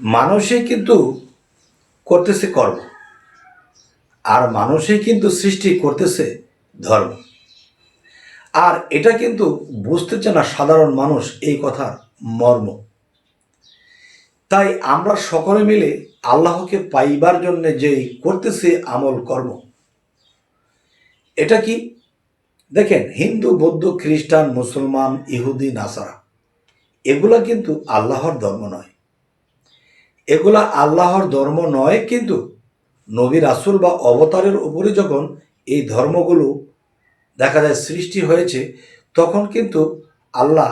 মানুষই কিন্তু করতেছে কর্ম। আর মানুষই কিন্তু সৃষ্টি করতেছে ধর্ম। আর এটা কিন্তু বুঝতেছে না সাধারণ মানুষ এই কথার মর্ম। তাই আমরা সকলে মিলে আল্লাহকে পাইবার জন্য যেই করতেছে আমল কর্ম। এটা কি? দেখেন, হিন্দু, বৌদ্ধ, খ্রিস্টান, মুসলমান, ইহুদি, নাসারা, এগুলা কিন্তু আল্লাহর ধর্ম নয়। এগুলা আল্লাহর ধর্ম নয়, কিন্তু নবী রাসুল বা অবতারের উপরে যখন এই ধর্মগুলো দেখা যায় সৃষ্টি হয়েছে, তখন কিন্তু আল্লাহ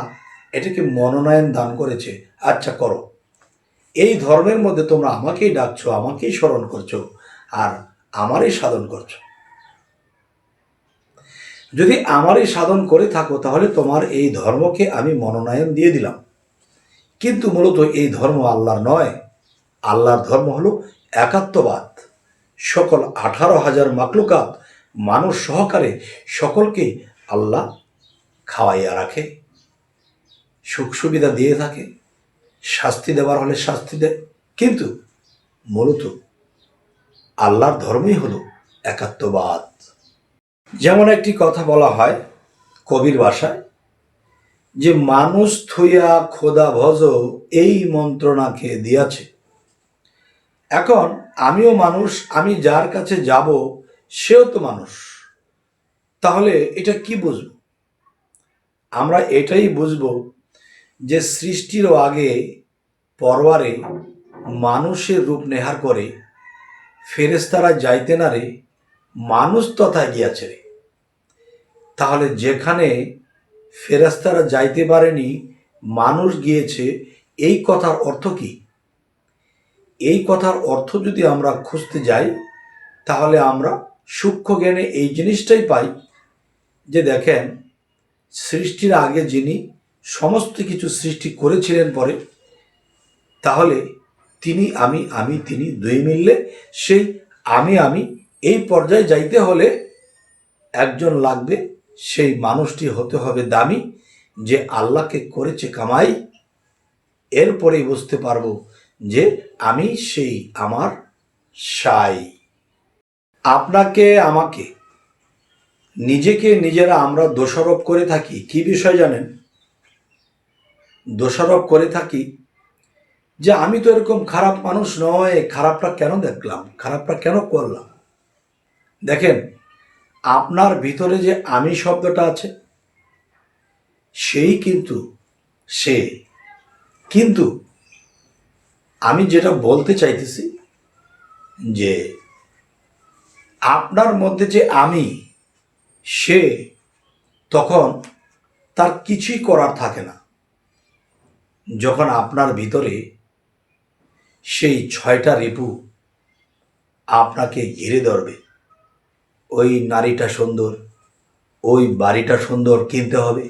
এটাকে মনোনয়ন দান করেছে। আচ্ছা করো। এই ধর্মের মধ্যে তোমরা আমাকেই ডাকছো, আমাকেই স্মরণ করছ, আর আমারই সাধন করছ। যদি আমারই সাধন করে থাকো, তাহলে তোমার এই ধর্মকে আমি মনোনয়ন দিয়ে দিলাম। কিন্তু মূলত এই ধর্ম আল্লাহর নয়। আল্লাহর ধর্ম হলো একাত্মবাদ। সকল আঠারো হাজার মাকলুকাত মানুষ সহকারে সকলকেই আল্লাহ খাওয়াইয়া রাখে, সুখ সুবিধা দিয়ে থাকে, শাস্তি দেওয়ার হলে শাস্তি দেয়। কিন্তু মূলত আল্লাহর ধর্মই হলো একাত্মবাদ। যেমন একটি কথা বলা হয় কবির ভাষায় যে, মানুষ থুইয়া খোদা ভজ এই মন্ত্রণাকে দিয়াছে। এখন আমিও মানুষ, আমি যার কাছে যাব, সেও তো মানুষ। তাহলে এটা কি বুঝব? আমরা এটাই বুঝব যে সৃষ্টিরও আগে পরবারে মানুষের রূপ নেহার করে ফেরেস্তারা যাইতে না রে, মানুষ তথায় গিয়াছে রে। তাহলে যেখানে ফেরেস্তারা যাইতে পারেনি, মানুষ গিয়েছে, এই কথার অর্থ কি? এই কথার অর্থ যদি আমরা খুঁজতে যাই, তাহলে আমরা সূক্ষ্ম জ্ঞানে এই জিনিসটাই পাই যে দেখেন, সৃষ্টির আগে যিনি সমস্ত কিছু সৃষ্টি করেছিলেন পরে, তাহলে তিনি আমি আমি, তিনি দুই মিললে সেই আমি আমি এই পর্যায়ে যাইতে হলে একজন লাগবে, সেই মানুষটি হতে হবে দামি যে আল্লাহকে করেছে কামাই। এরপরেই বুঝতে পারব যে আমি সেই আমার সাই। আপনাকে, আমাকে, নিজেকে নিজেরা আমরা দোষারোপ করে থাকি, কি বিষয় জানেন? দোষারোপ করে থাকি যে আমি তো এরকম খারাপ মানুষ নয়, খারাপটা কেন দেখলাম? খারাপটা কেন করলাম? দেখেন, আপনার ভিতরে যে আমি শব্দটা আছে, সেই কিন্তু সে। কিন্তু আমি যেটা বলতে চাইতেছি যে আপনার মধ্যে যে আমি, সে তখন তার কিছুই করার থাকে না। যখন আপনার ভিতরে সেই ছয়টা রিপু আপনাকে ঘিরে ধরবে, ওই নারীটা সুন্দর, ওই বাড়িটা সুন্দর কিনতে হবে,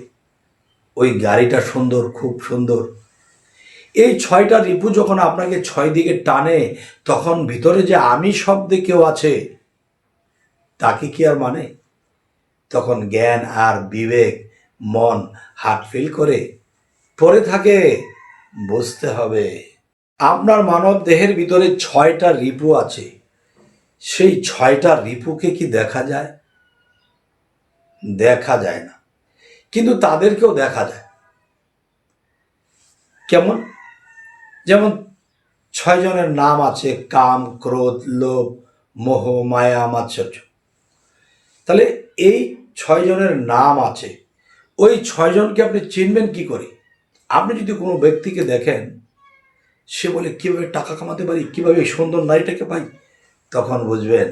ওই গাড়িটা সুন্দর, খুব সুন্দর এই ছয়টা রিপু যখন আপনাকে ছয় দিকে টানে, তখন ভিতরে যে আমি শব্দে কেউ আছে, তাকে কি আর মানে? তখন জ্ঞান আর বিবেক, মন হাট ফিল করে পরে থাকে, বুঝতে হবে। আপনার মানব দেহের ভিতরে ছয়টা রিপু আছে। সেই ছয়টা রিপুকে কি দেখা যায়? দেখা যায় না। কিন্তু তাদেরকেও দেখা যায়। কেমন? যেমন ছয় জনের নাম আছে, কাম, ক্রোধ, লোভ, মোহ, মায়া, মাৎসর্য। তাহলে এই ছয় জনের নাম আছে, ওই ছয়জনকে আপনি চিনবেন কি করে? আপনি যদি কোনো ব্যক্তিকে দেখেন, সে বলে, কীভাবে টাকা কামাতে পারি? কীভাবে এই সুন্দর নারীটাকে পাই? তখন বুঝবেন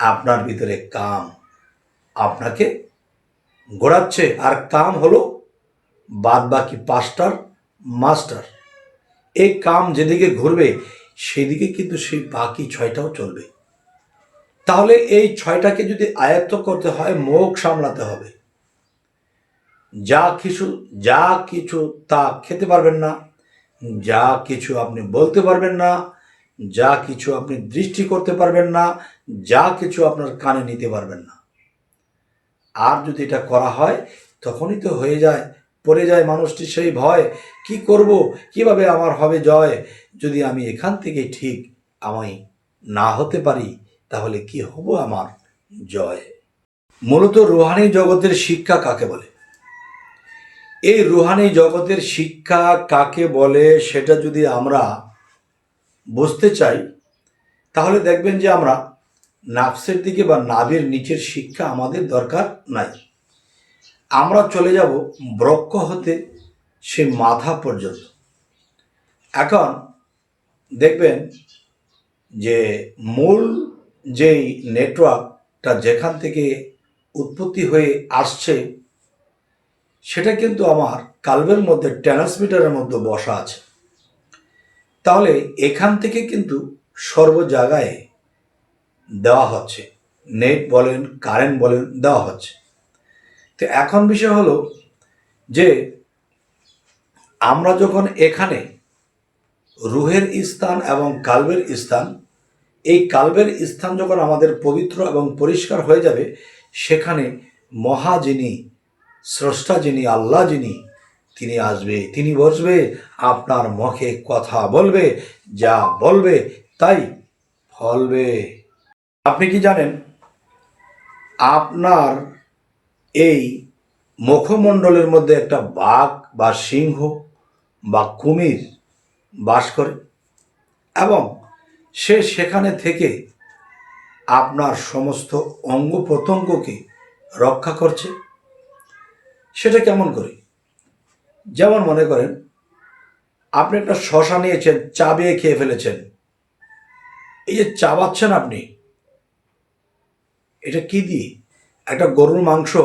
আপনার ভিতরে কাম আপনাকে গোড়াচ্ছে আর কাম হলো বাদ বাকি পাঁচটার মাস্টার। এই কাম যেদিকে ঘুরবে, সেদিকে কিন্তু সেই বাকি ছয়টাও চলবে। তাহলে এই ছয়টাকে যদি আয়ত্ত করতে হয়, মুখ সামলাতে হবে। যা কিছু যা কিছু তা খেতে পারবেন না, যা কিছু আপনি বলতে পারবেন না, যা কিছু আপনি দৃষ্টি করতে পারবেন না, যা কিছু আপনার কানে নিতে পারবেন না। আর যদি এটা করা হয়, তখনই তো হয়ে যায় পড়ে যায় মানুষটি সেই ভয়, কি করব? কীভাবে আমার হবে জয়? যদি আমি এখান থেকে ঠিক আমি না হতে পারি, তাহলে কি হব আমার জয়? মূলত রুহানি জগতের শিক্ষা কাকে বলে? এই রুহানি জগতের শিক্ষা কাকে বলে সেটা যদি আমরা বুঝতে চাই, তাহলে দেখবেন যে আমরা নাফসের দিকে বা নাভের নিচের শিক্ষা আমাদের দরকার নাই। আমরা চলে যাব ব্রক্ষ হতে সে মাথা পর্যন্ত। এখন দেখবেন যে মূল যেই নেটওয়ার্কটা যেখান থেকে উৎপত্তি হয়ে আসছে, সেটা কিন্তু আমার কালবের মধ্যে ট্রান্সমিটারের মধ্যে বসা আছে। তাহলে এখান থেকে কিন্তু সর্ব জায়গায় দেওয়া হচ্ছে, নেট বলেন, কারেন্ট বলেন, দেওয়া হচ্ছে। তো এখন বিষয় হলো যে আমরা যখন এখানে রুহের স্থান এবং কালবের স্থান, এই কালবের স্থান যখন আমাদের পবিত্র এবং পরিষ্কার হয়ে যাবে, সেখানে মহা যিনি, স্রষ্টা যিনি, আল্লাহ যিনি, তিনি আসবে, তিনি বসবে, আপনার মুখে কথা বলবে, যা বলবে তাই ফলবে আপনি কি জানেন? আপনার এই মুখমণ্ডলের মধ্যে একটা বাঘ বা সিংহ বা কুমির বাস করে এবং সে সেখানে থেকে আপনার সমস্ত অঙ্গ প্রত্যঙ্গকে রক্ষা করছে। সেটা কেমন করে? যেমন মনে করেন, আপনি একটা শশা নিয়েছেন চাবিয়ে খেয়ে ফেলেছেন। এই যে চাবাচ্ছেন আপনি, এটা কি দিয়ে? একটা গরুর মাংস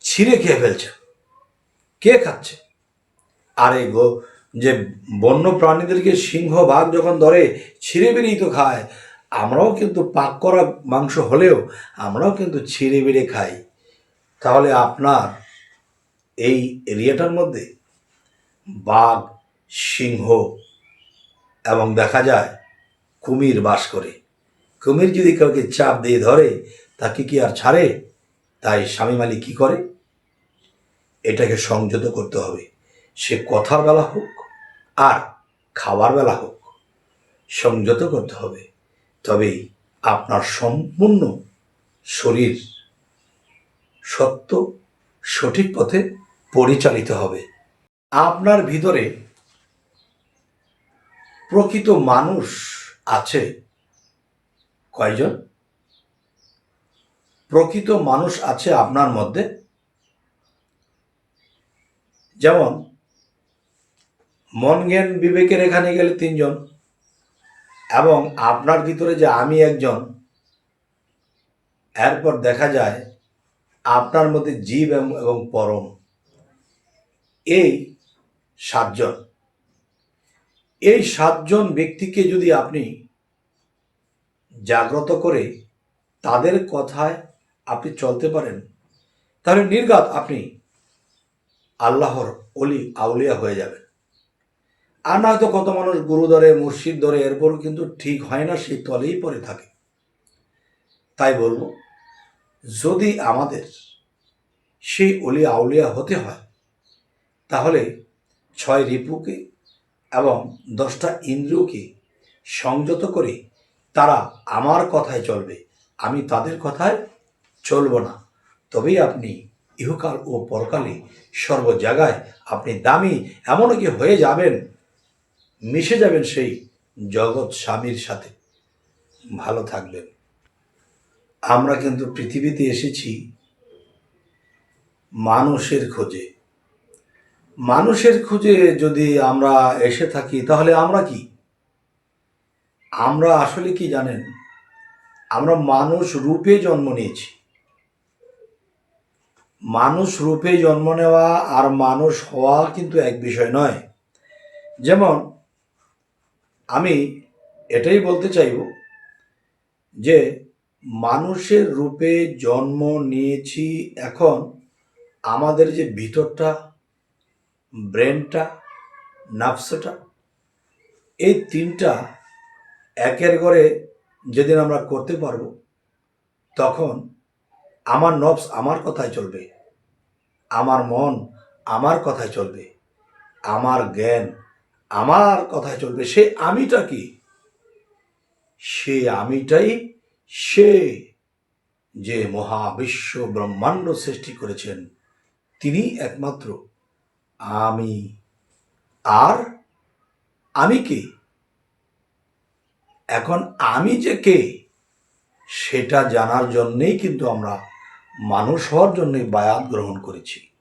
ছিঁড়ে খেয়ে ফেলছে। কে খাচ্ছে? আর এই গো, যে বন্য প্রাণীদেরকে সিংহ বাঘ যখন ধরে, ছিঁড়ে বেরিয়ে তো খায়। আমরাও কিন্তু পাক করা মাংস হলেও আমরাও কিন্তু ছিঁড়ে বেড়ে খাই। তাহলে আপনার এই এরিয়াটার মধ্যে বাঘ, সিংহ এবং দেখা যায় কুমির বাস করে। কুমির যদি কাউকে চাপ দিয়ে ধরে, তাকে কি আর ছাড়ে? তাই স্বামী মালিক কী করে? এটাকে সংযত করতে হবে। সে কথার বেলা হোক আর খাবার বেলা হোক সংযত করতে হবে। তবেই আপনার সম্পূর্ণ শরীর সত্য, সঠিক পথে পরিচালিত হবে। আপনার ভিতরে প্রকৃত মানুষ আছে কয়জন? প্রকৃত মানুষ আছে আপনার মধ্যে। যেমন, মন জ্ঞান বিবেকের এখানে গেলে তিনজন এবং আপনার ভিতরে যে আমি একজন, এরপর দেখা যায় আপনার মধ্যে জীব এবং- পরম। এই সাতজন। এই সাতজন ব্যক্তিকে যদি আপনি জাগ্রত করে তাদের কথায় আপনি চলতে পারেন, তাহলে নির্ঘাত আপনি আল্লাহর অলি আউলিয়া হয়ে যাবেন। আর নয়তো কত মানুষ গুরু ধরে, মুর্শিদ ধরে, এরপরও কিন্তু ঠিক হয় না, সেই তলেই পড়ে থাকে। তাই বলব, যদি আমাদের সেই অলি আউলিয়া হতে হয়, তাহলে ছয় রিপুকে এবং দশটা ইন্দ্রিয়কে সংযত করে তারা আমার কথায় চলবে, আমি তাদের কথায় চলব না। তবেই আপনি ইহকাল ও পরকালে সর্ব জায়গায় আপনি দামি এমনকি হয়ে যাবেন, মিশে যাবেন সেই জগৎ স্বামীর সাথে। ভালো থাকবেন। আমরা কিন্তু পৃথিবীতে এসেছি মানুষের খোঁজে। মানুষের খোঁজে যদি আমরা এসে থাকি, তাহলে আমরা কি? আমরা আসলে কি জানেন? আমরা মানুষ রূপে জন্ম নিয়েছি। মানুষ রূপে জন্ম নেওয়া আর মানুষ হওয়া কিন্তু এক বিষয় নয়। যেমন, আমি এটাই বলতে চাইব যে, মানুষের রূপে জন্ম নিয়েছি এখন আমাদের যে ভিতরটা, ব্রেনটা নাফসটা এই তিনটা একের ঘরে যেদিন আমরা করতে পারব, তখন আমার নফস আমার কথায় চলবে। আমার মন আমার কথায় চলবে। আমার জ্ঞান আমার কথায় চলবে। সে আমিটা কি? সে আমিটাই সে যে মহাবিশ্ব ব্রহ্মাণ্ড সৃষ্টি করেছেন। তিনি একমাত্র। আমি। আর আমি কে? এখন আমি যে কে, সেটা জানার জন্যেই কিন্তু আমরা মানুষ হওয়ার জন্যই বায়াত গ্রহণ করেছি।